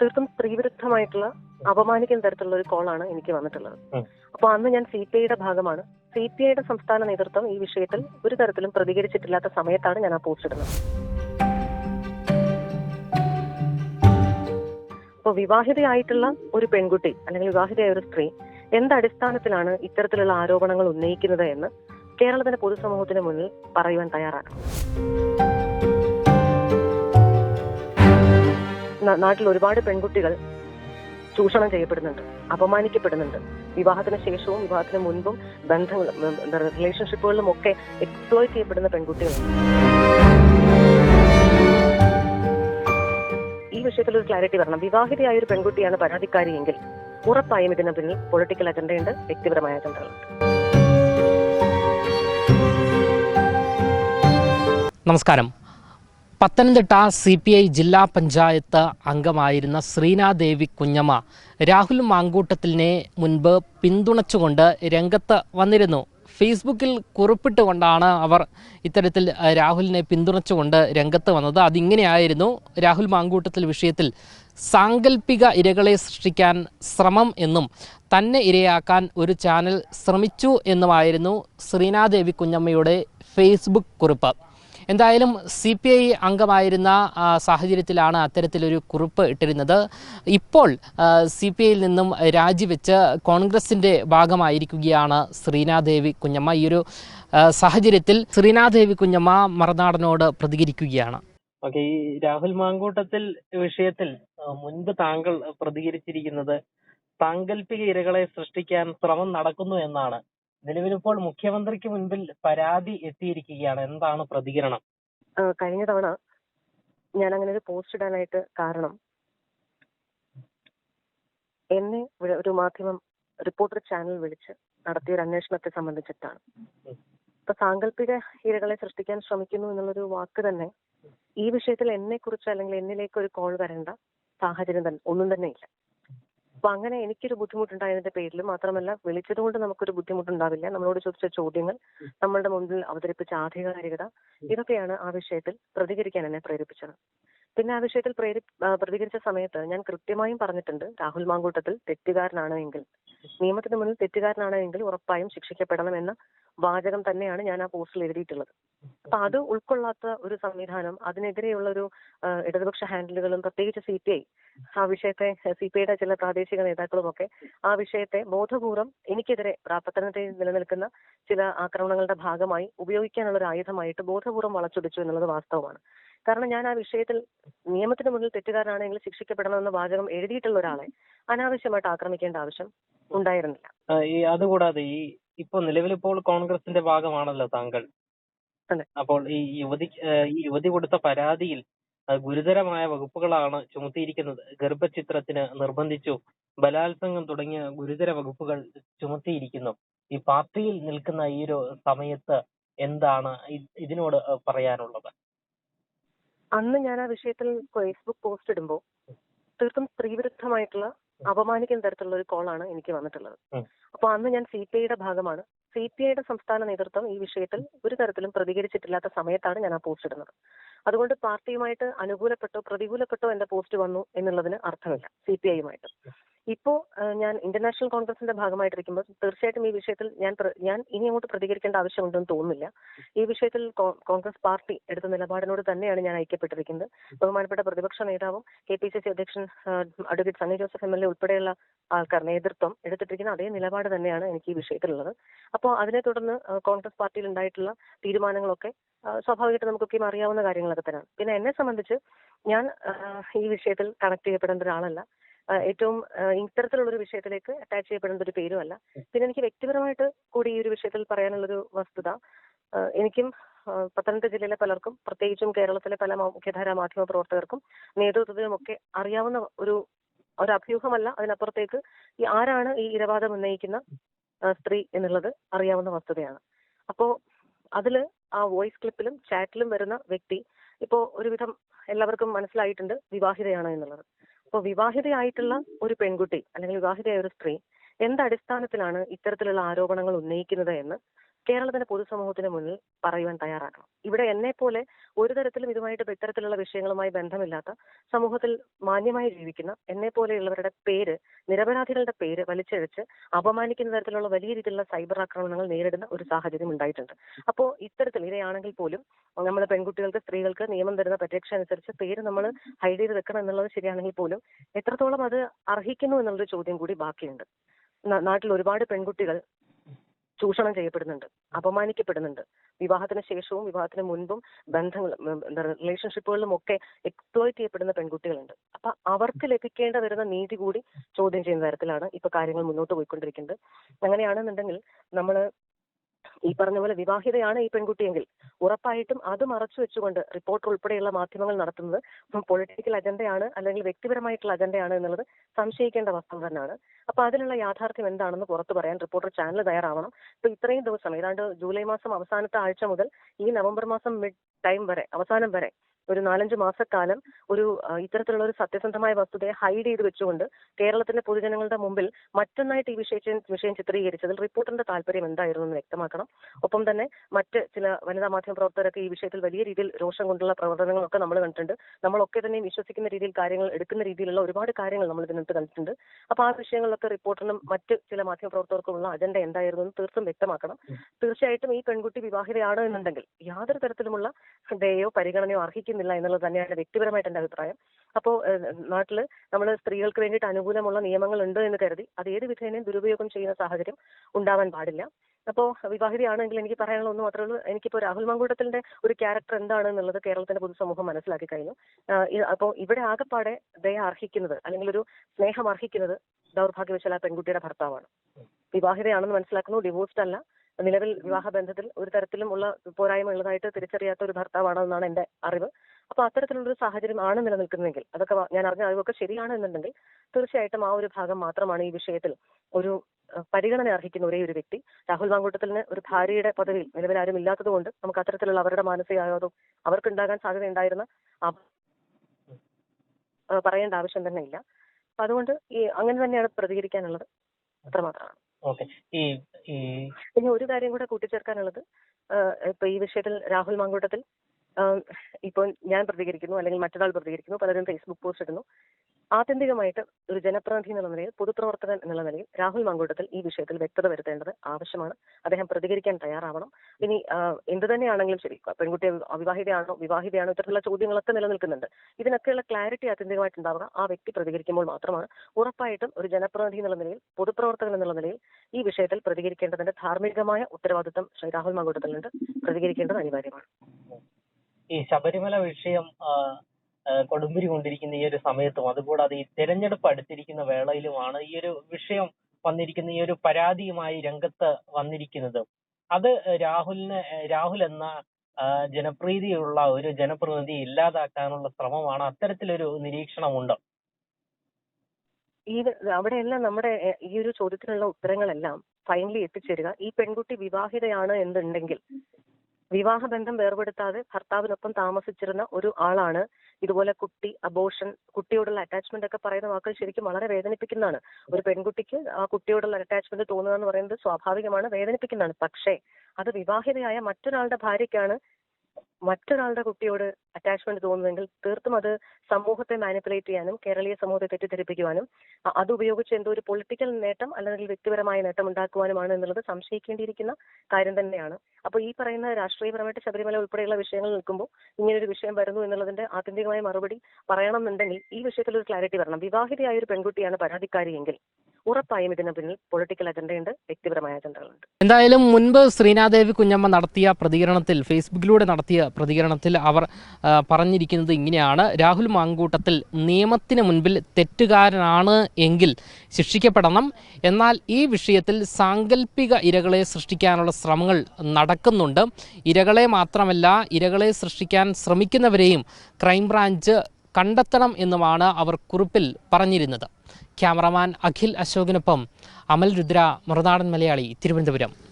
തീർത്തും സ്ത്രീവിരുദ്ധമായിട്ടുള്ള അപമാനിക്കുന്ന തരത്തിലുള്ള ഒരു കോളാണ് എനിക്ക് വന്നിട്ടുള്ളത്. അപ്പൊ അപ്പോൾ അന്ന് ഞാൻ സി പി ഐയുടെ ഭാഗമാണ്. സി പി ഐയുടെ സംസ്ഥാന നേതൃത്വം ഈ വിഷയത്തിൽ ഒരു തരത്തിലും പ്രതികരിച്ചിട്ടില്ലാത്ത സമയത്താണ് ഞാൻ ആ പോസ്റ്റ് ഇടുന്നത്. അപ്പോൾ വിവാഹിതയായിട്ടുള്ള ഒരു പെൺകുട്ടി അല്ലെങ്കിൽ വിവാഹിതയായ ഒരു സ്ത്രീ എന്ത് അടിസ്ഥാനത്തിലാണ് ഇത്തരത്തിലുള്ള ആരോപണങ്ങൾ ഉന്നയിക്കുന്നത് എന്ന് കേരളത്തിന്റെ പൊതുസമൂഹത്തിന് മുന്നിൽ പറയുവാൻ തയ്യാറാക്കണം. നാട്ടിൽ ഒരുപാട് പെൺകുട്ടികൾ ചൂഷണം ചെയ്യപ്പെടുന്നുണ്ട് അപമാനിക്കപ്പെടുന്നുണ്ട്. വിവാഹത്തിന് ശേഷവും വിവാഹത്തിന് മുൻപും ബന്ധങ്ങൾ റിലേഷൻഷിപ്പുകളിലും ഒക്കെ എക്സ്പ്ലോയ് ചെയ്യപ്പെടുന്ന പെൺകുട്ടികളുണ്ട് ഈ വിഷയത്തിൽ ഒരു ക്ലാരിറ്റി വരണം. വിവാഹിതയായ ഒരു പെൺകുട്ടിയാണ് പരാതിക്കാരിയെങ്കിൽ ഉറപ്പായും ഇതിന് പിന്നിൽ പൊളിറ്റിക്കൽ അജണ്ടയുണ്ട് വ്യക്തിപരമായ അജണ്ടകളുണ്ട് നമസ്കാരം. പത്തനംതിട്ട സി പി ഐ ജില്ലാ പഞ്ചായത്ത് അംഗമായിരുന്ന ശ്രീനാദേവി കുഞ്ഞമ്മ രാഹുൽ മാങ്കൂട്ടത്തിനെ മുൻപ് പിന്തുണച്ചുകൊണ്ട് രംഗത്ത് വന്നിരുന്നു. ഫേസ്ബുക്കിൽ കുറിപ്പിട്ടുകൊണ്ടാണ് അവർ ഇത്തരത്തിൽ രാഹുലിനെ പിന്തുണച്ചുകൊണ്ട് രംഗത്ത് വന്നത്. അതിങ്ങനെയായിരുന്നു രാഹുൽ മാങ്കൂട്ടത്തിൽ വിഷയത്തിൽ സാങ്കല്പിക ഇരകളെ സൃഷ്ടിക്കാൻ ശ്രമം എന്നും തന്നെ ഇരയാക്കാൻ ഒരു ചാനൽ ശ്രമിച്ചു എന്നുമായിരുന്നു ശ്രീനാദേവി കുഞ്ഞമ്മയുടെ ഫേസ്ബുക്ക് കുറിപ്പ്. എന്തായാലും സി പി ഐ അംഗമായിരുന്ന സാഹചര്യത്തിലാണ് അത്തരത്തിലൊരു കുറിപ്പ് ഇട്ടിരുന്നത്. ഇപ്പോൾ സി പി ഐയിൽ നിന്നും രാജിവെച്ച് കോൺഗ്രസിന്റെ ഭാഗമായിരിക്കുകയാണ് ശ്രീനാദേവി കുഞ്ഞമ്മ. ഈ ഒരു സാഹചര്യത്തിൽ ശ്രീനാദേവി കുഞ്ഞമ്മ മറുനാടനോട് പ്രതികരിക്കുകയാണ്. ഓക്കെ ഈ രാഹുൽ മാങ്കൂട്ടത്തിൽ വിഷയത്തിൽ മുൻപ് താങ്കൾ പ്രതികരിച്ചിരിക്കുന്നത് സാങ്കല്പിക ഇരകളെ സൃഷ്ടിക്കാൻ ശ്രമം നടക്കുന്നു എന്നാണ്. നിലവിലിപ്പോൾ മുഖ്യമന്ത്രിക്ക് മുൻപിൽ പരാതി എത്തിയിരിക്കുകയാണ്. എന്താണ് പ്രതികരണം? കഴിഞ്ഞ തവണ ഞാൻ അങ്ങനെ ഒരു പോസ്റ്റ് ഇടാനായിട്ട് കാരണം എന്നെ ഒരു മാധ്യമം റിപ്പോർട്ടർ ചാനൽ വിളിച്ച് നടത്തിയ ഒരു അന്വേഷണത്തെ സംബന്ധിച്ചിട്ടാണ്. ഇപ്പൊ സാങ്കല്പിക ഇരകളെ സൃഷ്ടിക്കാൻ ശ്രമിക്കുന്നു എന്നുള്ളൊരു വാക്ക് തന്നെ ഈ വിഷയത്തിൽ എന്നെ കുറിച്ച് അല്ലെങ്കിൽ എന്നിലേക്ക് ഒരു കോൾ വരേണ്ട സാഹചര്യം തന്നെ ഒന്നും തന്നെ ഇല്ല അപ്പൊ അങ്ങനെ എനിക്കൊരു ബുദ്ധിമുട്ടുണ്ടായതിന്റെ പേരിൽ. മാത്രമല്ല വിളിച്ചത് കൊണ്ട് നമുക്കൊരു ബുദ്ധിമുട്ടുണ്ടാവില്ല. നമ്മളോട് ചോദിച്ച ചോദ്യങ്ങൾ നമ്മളുടെ മുൻപിൽ അവതരിപ്പിച്ച ആധികാരികത ഇതൊക്കെയാണ് ആ വിഷയത്തിൽ പ്രതികരിക്കാൻ എന്നെ പ്രേരിപ്പിച്ചത്. പിന്നെ ആ വിഷയത്തിൽ പ്രേരി പ്രതികരിച്ച സമയത്ത് ഞാൻ കൃത്യമായും പറഞ്ഞിട്ടുണ്ട് രാഹുൽ മാങ്കൂട്ടത്തിൽ തെറ്റുകാരനാണ് എങ്കിൽ. നിയമത്തിന് മുന്നിൽ തെറ്റുകാരനാണെങ്കിൽ ഉറപ്പായും ശിക്ഷിക്കപ്പെടണം എന്ന വാചകം തന്നെയാണ് ഞാൻ ആ പോസ്റ്റിൽ എഴുതിയിട്ടുള്ളത്. അപ്പൊ അത് ഉൾക്കൊള്ളാത്ത ഒരു സംവിധാനം അതിനെതിരെയുള്ള ഒരു ഇടതുപക്ഷ ഹാൻഡിലുകളും പ്രത്യേകിച്ച് സി പി ഐ ആ വിഷയത്തെ സി പി ഐയുടെ ചില പ്രാദേശിക നേതാക്കളും ഒക്കെ ആ വിഷയത്തെ ബോധപൂർവം എനിക്കെതിരെ പത്തനംതിട്ടയിൽ നിലനിൽക്കുന്ന ചില ആക്രമണങ്ങളുടെ ഭാഗമായി ഉപയോഗിക്കാനുള്ള ഒരു ആയുധമായിട്ട് ബോധപൂർവം വളച്ചൊടിച്ചു എന്നുള്ളത് വാസ്തവമാണ്. കാരണം ഞാൻ ആ വിഷയത്തിൽ നിയമത്തിന് മുന്നിൽ തെറ്റുകാരനാണെങ്കിൽ ശിക്ഷിക്കപ്പെടണമെന്ന വാചകം എഴുതിയിട്ടുള്ള ഒരാളെ അനാവശ്യമായിട്ട് ആക്രമിക്കേണ്ട ആവശ്യം ഉണ്ടായിരുന്നില്ല. അതുകൂടാതെ ഈ ഇപ്പൊ നിലവിലിപ്പോൾ കോൺഗ്രസിന്റെ ഭാഗമാണല്ലോ താങ്കൾ. അപ്പോൾ ഈ യുവതി ഈ യുവതി കൊടുത്ത പരാതിയിൽ ഗുരുതരമായ വകുപ്പുകളാണ് ചുമത്തിയിരിക്കുന്നത്. ഗർഭചിത്രത്തിന് നിർബന്ധിച്ചു ബലാത്സംഗം തുടങ്ങിയ ഗുരുതര വകുപ്പുകൾ ചുമത്തിയിരിക്കുന്നു. ഈ പാർട്ടിയിൽ നിൽക്കുന്ന ഈ ഒരു സമയത്ത് എന്താണ് ഇതിനോട് പറയാനുള്ളത്? അന്ന് ഞാൻ ആ വിഷയത്തിൽ ഫേസ്ബുക്ക് പോസ്റ്റ് ഇടുമ്പോൾ തീർത്തും സ്ത്രീവിരുദ്ധമായിട്ടുള്ള അപമാനിക്കുന്ന തരത്തിലുള്ള ഒരു കോളാണ് എനിക്ക് വന്നിട്ടുള്ളത്. അപ്പൊ അന്ന് ഞാൻ സി പി ഐയുടെ ഭാഗമാണ്. സി പി ഐയുടെ സംസ്ഥാന നേതൃത്വം ഈ വിഷയത്തിൽ ഒരു തരത്തിലും പ്രതികരിച്ചിട്ടില്ലാത്ത സമയത്താണ് ഞാൻ ആ പോസ്റ്റ് ഇടുന്നത്. അതുകൊണ്ട് പാർട്ടിയുമായിട്ട് അനുകൂലപ്പെട്ടോ പ്രതികൂലപ്പെട്ടോ എന്റെ പോസ്റ്റ് വന്നു എന്നുള്ളതിന് അർത്ഥമില്ല. സി പി ഐയുമായിട്ട് ഇപ്പോ ഞാൻ ഇന്റർനാഷണൽ കോൺഗ്രസിന്റെ ഭാഗമായിട്ടിരിക്കുമ്പോൾ തീർച്ചയായിട്ടും ഈ വിഷയത്തിൽ ഞാൻ ഞാൻ ഇനി അങ്ങോട്ട് പ്രതികരിക്കേണ്ട ആവശ്യമുണ്ടെന്ന് തോന്നുന്നില്ല. ഈ വിഷയത്തിൽ കോൺഗ്രസ് പാർട്ടി എടുത്ത നിലപാടിനോട് തന്നെയാണ് ഞാൻ ഐക്യപ്പെട്ടിരിക്കുന്നത്. ബഹുമാനപ്പെട്ട പ്രതിപക്ഷ നേതാവും കെ പി സി സി അധ്യക്ഷൻ advocate Sunny Joseph M L A ഉൾപ്പെടെയുള്ള ആൾക്കാർ നേതൃത്വം എടുത്തിട്ടിരിക്കുന്ന അതേ നിലപാട് തന്നെയാണ് എനിക്ക് ഈ വിഷയത്തിലുള്ളത്. അപ്പോൾ അതിനെ തുടർന്ന് കോൺഗ്രസ് പാർട്ടിയിൽ ഉണ്ടായിട്ടുള്ള തീരുമാനങ്ങളൊക്കെ സ്വാഭാവികമായിട്ട് നമുക്കൊക്കെയും അറിയാവുന്ന കാര്യങ്ങളൊക്കെ തന്നെയാണ്. പിന്നെ എന്നെ സംബന്ധിച്ച് ഞാൻ ഈ വിഷയത്തിൽ കണക്ട് ചെയ്യപ്പെടേണ്ട ഒരാളല്ല. ഏറ്റവും ആ, ഇത്തരത്തിലുള്ള ഒരു വിഷയത്തിലേക്ക് അറ്റാച്ച് ചെയ്യപ്പെടുന്ന ഒരു പേരും അല്ല പിന്നെ എനിക്ക് വ്യക്തിപരമായിട്ട് കൂടി ഈ ഒരു വിഷയത്തിൽ പറയാനുള്ളൊരു വസ്തുത എനിക്കും പത്തനംതിട്ട ജില്ലയിലെ പലർക്കും പ്രത്യേകിച്ചും കേരളത്തിലെ പല മുഖ്യധാര മാധ്യമ പ്രവർത്തകർക്കും നേതൃത്വത്തിനുമൊക്കെ അറിയാവുന്ന ഒരു ഒരു അഭ്യൂഹമല്ല അതിനപ്പുറത്തേക്ക് ഈ ആരാണ് ഈ ഇരവാദം ഉന്നയിക്കുന്ന സ്ത്രീ എന്നുള്ളത് അറിയാവുന്ന വസ്തുതയാണ്. അപ്പോ അതിൽ ആ വോയിസ് ക്ലിപ്പിലും ചാറ്റിലും വരുന്ന വ്യക്തി ഇപ്പോ ഒരുവിധം എല്ലാവർക്കും മനസ്സിലായിട്ടുണ്ട് വിവാഹിതയാണ് എന്നുള്ളത്. അപ്പോൾ വിവാഹിതയായിട്ടുള്ള ഒരു പെൺകുട്ടി അല്ലെങ്കിൽ വിവാഹിതയായ ഒരു സ്ത്രീ എന്ത് അടിസ്ഥാനത്തിലാണ് ഇത്തരത്തിലുള്ള ആരോപണങ്ങൾ ഉന്നയിക്കുന്നത് എന്ന് കേരളത്തിന്റെ പൊതുസമൂഹത്തിന് മുന്നിൽ പറയുവാൻ തയ്യാറാക്കണം. ഇവിടെ എന്നെ പോലെ ഒരു തരത്തിലും ഇതുമായിട്ട് ഇത്തരത്തിലുള്ള വിഷയങ്ങളുമായി ബന്ധമില്ലാത്ത സമൂഹത്തിൽ മാന്യമായി ജീവിക്കുന്ന എന്നെ പോലെയുള്ളവരുടെ പേര് നിരപരാധികളുടെ പേര് വലിച്ചഴിച്ച് അപമാനിക്കുന്ന തരത്തിലുള്ള വലിയ രീതിയിലുള്ള സൈബർ ആക്രമണങ്ങൾ നേരിടുന്ന ഒരു സാഹചര്യം ഉണ്ടായിട്ടുണ്ട്. അപ്പോൾ ഇത്തരത്തിൽ ഇരയാണെങ്കിൽ പോലും നമ്മൾ പെൺകുട്ടികൾക്ക് സ്ത്രീകൾക്ക് നിയമം തരുന്ന പരീക്ഷ അനുസരിച്ച് പേര് നമ്മൾ ഹൈഡ് ചെയ്ത് വെക്കണം എന്നുള്ളത് ശരിയാണെങ്കിൽ പോലും എത്രത്തോളം അത് അർഹിക്കുന്നു എന്നുള്ളൊരു ചോദ്യം കൂടി ബാക്കിയുണ്ട്. നാട്ടിൽ ഒരുപാട് പെൺകുട്ടികൾ ചൂഷണം ചെയ്യപ്പെടുന്നുണ്ട് അപമാനിക്കപ്പെടുന്നുണ്ട്. വിവാഹത്തിന് ശേഷവും വിവാഹത്തിന് മുൻപും ബന്ധങ്ങൾ റിലേഷൻഷിപ്പുകളിലും ഒക്കെ എക്സ്പ്ലോയിറ്റ് ചെയ്യപ്പെടുന്ന പെൺകുട്ടികളുണ്ട്. അപ്പൊ അവർക്ക് ലഭിക്കേണ്ട വരുന്ന നീതി കൂടി ചോദ്യം ചെയ്യുന്ന തരത്തിലാണ് ഇപ്പൊ കാര്യങ്ങൾ മുന്നോട്ട് പോയിക്കൊണ്ടിരിക്കുന്നത്. അങ്ങനെയാണെന്നുണ്ടെങ്കിൽ നമ്മൾ ഈ പറഞ്ഞ പോലെ വിവാഹിതയാണ് ഈ പെൺകുട്ടിയെങ്കിൽ ഉറപ്പായിട്ടും അത് മറച്ചു വെച്ചുകൊണ്ട് റിപ്പോർട്ടർ ഉൾപ്പെടെയുള്ള മാധ്യമങ്ങൾ നടത്തുന്നത് പൊളിറ്റിക്കൽ അജണ്ടയാണ് അല്ലെങ്കിൽ വ്യക്തിപരമായിട്ടുള്ള അജണ്ടയാണ് എന്നുള്ളത് സംശയിക്കേണ്ട വസ്തുത തന്നെയാണ്. അപ്പൊ അതിനുള്ള യാഥാർത്ഥ്യം എന്താണെന്ന് പുറത്തു പറയാൻ റിപ്പോർട്ടർ ചാനൽ തയ്യാറാവണം. ഇപ്പൊ ഇത്രയും ദിവസം ഏതാണ്ട് ജൂലൈ മാസം അവസാനത്തെ ആഴ്ച മുതൽ ഈ നവംബർ മാസം മിഡ് ടൈം വരെ അവസാനം വരെ ഒരു നാലഞ്ച് മാസക്കാലം ഒരു ഇത്തരത്തിലുള്ള ഒരു സത്യസന്ധമായ വസ്തുതയെ ഹൈഡ് ചെയ്ത് വെച്ചുകൊണ്ട് കേരളത്തിന്റെ പൊതുജനങ്ങളുടെ മുമ്പിൽ മറ്റൊന്നായിട്ട് ഈ വിഷയം വിഷയം ചിത്രീകരിച്ചതിൽ റിപ്പോർട്ടറിന്റെ താല്പര്യം എന്തായിരുന്നു എന്ന് വ്യക്തമാക്കണം. ഒപ്പം തന്നെ മറ്റ് ചില വനിതാ മാധ്യമ പ്രവർത്തകരൊക്കെ ഈ വിഷയത്തിൽ വലിയ രീതിയിൽ രോഷം കൊണ്ടുള്ള പ്രവർത്തനങ്ങളൊക്കെ നമ്മൾ കണ്ടിട്ടുണ്ട്. നമ്മളൊക്കെ തന്നെ വിശ്വസിക്കുന്ന രീതിയിൽ കാര്യങ്ങൾ എടുക്കുന്ന രീതിയിലുള്ള ഒരുപാട് കാര്യങ്ങൾ നമ്മൾ ഇതിനകത്ത് കണ്ടിട്ടുണ്ട്. അപ്പൊ ആ വിഷയങ്ങളിലൊക്കെ റിപ്പോർട്ടറിനും മറ്റ് ചില മാധ്യമ പ്രവർത്തകർക്കുമുള്ള അജണ്ട എന്തായിരുന്നു എന്ന് തീർത്തും വ്യക്തമാക്കണം. തീർച്ചയായിട്ടും ഈ പെൺകുട്ടി വിവാഹിതയാണ് എന്നുണ്ടെങ്കിൽ യാതൊരു തരത്തിലുമുള്ള ദയോ പരിഗണനയോ അർഹിക്കുന്നില്ല എന്നുള്ളത് തന്നെയാണ് വ്യക്തിപരമായിട്ട് എന്റെ അഭിപ്രായം. അപ്പോ നാട്ടിൽ നമ്മൾ സ്ത്രീകൾക്ക് വേണ്ടിയിട്ട് അനുകൂലമുള്ള നിയമങ്ങൾ ഉണ്ട് എന്ന് കരുതി അത് ഏത് വിധേനയും ദുരുപയോഗം ചെയ്യുന്ന സാഹചര്യം ഉണ്ടാവാൻ പാടില്ല. അപ്പോ വിവാഹിതയാണെങ്കിൽ എനിക്ക് പറയാനുള്ള ഒന്ന് മാത്രമേ ഉള്ളൂ. എനിക്കിപ്പോ രാഹുൽ മങ്കൂട്ടത്തിന്റെ ഒരു ക്യാരക്ടർ എന്താണ് എന്നുള്ളത് കേരളത്തിന്റെ പൊതുസമൂഹം മനസ്സിലാക്കി കഴിഞ്ഞു. അപ്പോ ഇവിടെ ആകെപ്പാടെ ദയ അർഹിക്കുന്നത് അല്ലെങ്കിൽ ഒരു സ്നേഹം അർഹിക്കുന്നത് ദൗർഭാഗ്യവശാൽ ആ പെൺകുട്ടിയുടെ ഭർത്താവാണ്. വിവാഹിതയാണെന്ന് മനസ്സിലാക്കുന്നു ഡിവോഴ്സ്ഡ് അല്ല. നിലവിൽ വിവാഹ ബന്ധത്തിൽ ഒരു തരത്തിലും ഉള്ള പോരായ്മ ഉള്ളതായിട്ട് തിരിച്ചറിയാത്ത ഒരു ഭർത്താവാണെന്നാണ് എന്റെ അറിവ്. അപ്പൊ അത്തരത്തിലുള്ളൊരു സാഹചര്യം ആണ് നിലനിൽക്കുന്നതെങ്കിൽ അതൊക്കെ ഞാൻ അറിഞ്ഞ അറിവൊക്കെ ശരിയാണ് എന്നുണ്ടെങ്കിൽ തീർച്ചയായിട്ടും ആ ഒരു ഭാഗം മാത്രമാണ് ഈ വിഷയത്തിൽ ഒരു പരിഗണന അർഹിക്കുന്ന ഒരേ ഒരു വ്യക്തി. രാഹുൽ മാങ്കൂട്ടത്തിന് ഒരു ഭാര്യയുടെ പദവിയിൽ നിലവിൽ ആരും ഇല്ലാത്തത് കൊണ്ട് നമുക്ക് അത്തരത്തിലുള്ള അവരുടെ മാനസികാഘാതവും ഉണ്ടായിരുന്ന ആ പറയേണ്ട ആവശ്യം തന്നെ ഇല്ല. അപ്പൊ അതുകൊണ്ട് ഈ അങ്ങനെ തന്നെയാണ് പ്രതികരിക്കാനുള്ളത്. അത്രമാത്രമാണ്. ഈ ഇനി ഒരു കാര്യം കൂടെ കൂട്ടിച്ചേർക്കാനുള്ളത്. ഇപ്പൊ ഈ വിഷയത്തിൽ രാഹുൽ മാങ്കൂട്ടത്തിൽ ഇപ്പൊ ഞാൻ പ്രതികരിക്കുന്നു അല്ലെങ്കിൽ മറ്റൊരാൾ പ്രതികരിക്കുന്നു പലരും ഫേസ്ബുക്ക് പോസ്റ്റ് ഇടുന്നു. ആത്യന്തികമായിട്ട് ഒരു ജനപ്രതിനിധി എന്നുള്ള നിലയിൽ പൊതുപ്രവർത്തകൻ എന്നുള്ള നിലയിൽ രാഹുൽ മാങ്കൂട്ടത്തിൽ ഈ വിഷയത്തിൽ വ്യക്തത വരുത്തേണ്ടത് ആവശ്യമാണ്. അദ്ദേഹം പ്രതികരിക്കാൻ തയ്യാറാവണം. ഇനി എന്ത് തന്നെയാണെങ്കിലും ശരി പെൺകുട്ടി അവിവാഹിതയാണോ വിവാഹിതയാണോ ഇത്തരത്തിലുള്ള ചോദ്യങ്ങളൊക്കെ നിലനിൽക്കുന്നുണ്ട്. ഇതിനൊക്കെയുള്ള ക്ലാരിറ്റി ആത്യന്തികമായിട്ട് ഉണ്ടാവുക ആ വ്യക്തി പ്രതികരിക്കുമ്പോൾ മാത്രമാണ് ഉറപ്പായിട്ടും ഒരു ജനപ്രതിനിധി എന്നുള്ള നിലയിൽ പൊതുപ്രവർത്തകൻ എന്നുള്ള നിലയിൽ ഈ വിഷയത്തിൽ പ്രതികരിക്കേണ്ടതിന്റെ ധാർമ്മികമായ ഉത്തരവാദിത്വം ശ്രീ രാഹുൽ മാങ്കൂട്ടത്തിലുണ്ട്. പ്രതികരിക്കേണ്ടത് അനിവാര്യമാണ്. ഈ ശബരിമല വിഷയം കൊടുമ്പിരി കൊണ്ടിരിക്കുന്ന ഈ ഒരു സമയത്തും അതുകൂടാതെ ഈ തെരഞ്ഞെടുപ്പ് അടുത്തിരിക്കുന്ന വേളയിലുമാണ് ഈ ഒരു വിഷയം വന്നിരിക്കുന്ന ഈ ഒരു പരാതിയുമായി രംഗത്ത് വന്നിരിക്കുന്നത്. അത് രാഹുലിന് രാഹുൽ എന്ന ജനപ്രീതിയുള്ള ഒരു ജനപ്രതിനിധി ഇല്ലാതാക്കാനുള്ള ശ്രമമാണ് അത്തരത്തിലൊരു നിരീക്ഷണമുണ്ട്. ഈ അവിടെയെല്ലാം നമ്മുടെ ഈ ഒരു ചോദ്യത്തിനുള്ള ഉത്തരങ്ങളെല്ലാം ഫൈനലി എത്തിച്ചേരുക. ഈ പെൺകുട്ടി വിവാഹിതയാണ് എന്നുണ്ടെങ്കിൽ വിവാഹബന്ധം വേർപെടുത്താതെ ഭർത്താവിനൊപ്പം താമസിച്ചിരുന്ന ഒരു ആളാണ് ഇതുപോലെ കുട്ടി അബോഷൻ കുട്ടിയോടുള്ള അറ്റാച്ച്മെന്റ് ഒക്കെ പറയുന്ന വാക്കുകൾ ശരിക്കും വളരെ വേദനിപ്പിക്കുന്നതാണ്. ഒരു പെൺകുട്ടിക്ക് ആ കുട്ടിയോടുള്ള അറ്റാച്ച്മെന്റ് തോന്നുക എന്ന് പറയുന്നത് സ്വാഭാവികമാണ് വേദനിപ്പിക്കുന്നതാണ്. പക്ഷേ അത് വിവാഹിതയായ മറ്റൊരാളുടെ ഭാര്യയ്ക്കാണ് മറ്റൊരാളുടെ കുട്ടിയോട് അറ്റാച്ച്മെന്റ് തോന്നുന്നെങ്കിൽ തീർത്തും അത് സമൂഹത്തെ മാനിപ്പുലേറ്റ് ചെയ്യാനും കേരളീയ സമൂഹത്തെ തെറ്റിദ്ധരിപ്പിക്കുവാനും അത് ഉപയോഗിച്ച് എന്തോ ഒരു പൊളിറ്റിക്കൽ നേട്ടം അല്ലെങ്കിൽ വ്യക്തിപരമായ നേട്ടം ഉണ്ടാക്കുവാനുമാണ് എന്നുള്ളത് സംശയിക്കേണ്ടിയിരിക്കുന്ന കാര്യം തന്നെയാണ്. അപ്പോൾ ഈ പറയുന്ന രാഷ്ട്രീയപരമായിട്ട് ശബരിമല ഉൾപ്പെടെയുള്ള വിഷയങ്ങൾ നിൽക്കുമ്പോൾ ഇങ്ങനെ ഒരു വിഷയം വരുന്നു എന്നുള്ളതിന്റെ ആത്യന്തികമായ മറുപടി പറയണമെന്നുണ്ടെങ്കിൽ ഈ വിഷയത്തിൽ ഒരു ക്ലാരിറ്റി വരണം. വിവാഹിതയായ ഒരു പെൺകുട്ടിയാണ് പരാതിക്കാരിയെങ്കിൽ ഉറപ്പായും ഇതിന് പിന്നിൽ പൊളിറ്റിക്കൽ അജണ്ടയുണ്ട് വ്യക്തിപരമായ അജണ്ടകളുണ്ട് എന്തായാലും മുൻപ് ശ്രീനാദേവി കുഞ്ഞമ്മ നടത്തിയ പ്രതികരണത്തിൽ ഫേസ്ബുക്കിലൂടെ നടത്തിയ പ്രതികരണത്തിൽ അവർ പറഞ്ഞിരിക്കുന്നത് ഇങ്ങനെയാണ്. രാഹുൽ മാങ്കൂട്ടത്തിൽ നിയമത്തിന് മുൻപിൽ തെറ്റുകാരനാണ് എങ്കിൽ ശിക്ഷിക്കപ്പെടണം. എന്നാൽ ഈ വിഷയത്തിൽ സാങ്കല്പിക ഇരകളെ സൃഷ്ടിക്കാനുള്ള ശ്രമങ്ങൾ നടക്കുന്നുണ്ട്. ഇരകളെ മാത്രമല്ല ഇരകളെ സൃഷ്ടിക്കാൻ ശ്രമിക്കുന്നവരെയും ക്രൈംബ്രാഞ്ച് കണ്ടെത്തണം എന്നുമാണ് അവർ കുറിപ്പിൽ പറഞ്ഞിരുന്നത്. ക്യാമറമാൻ അഖിൽ അശോകിനൊപ്പം അമൽ രുദ്ര മറുനാടൻ മലയാളി തിരുവനന്തപുരം.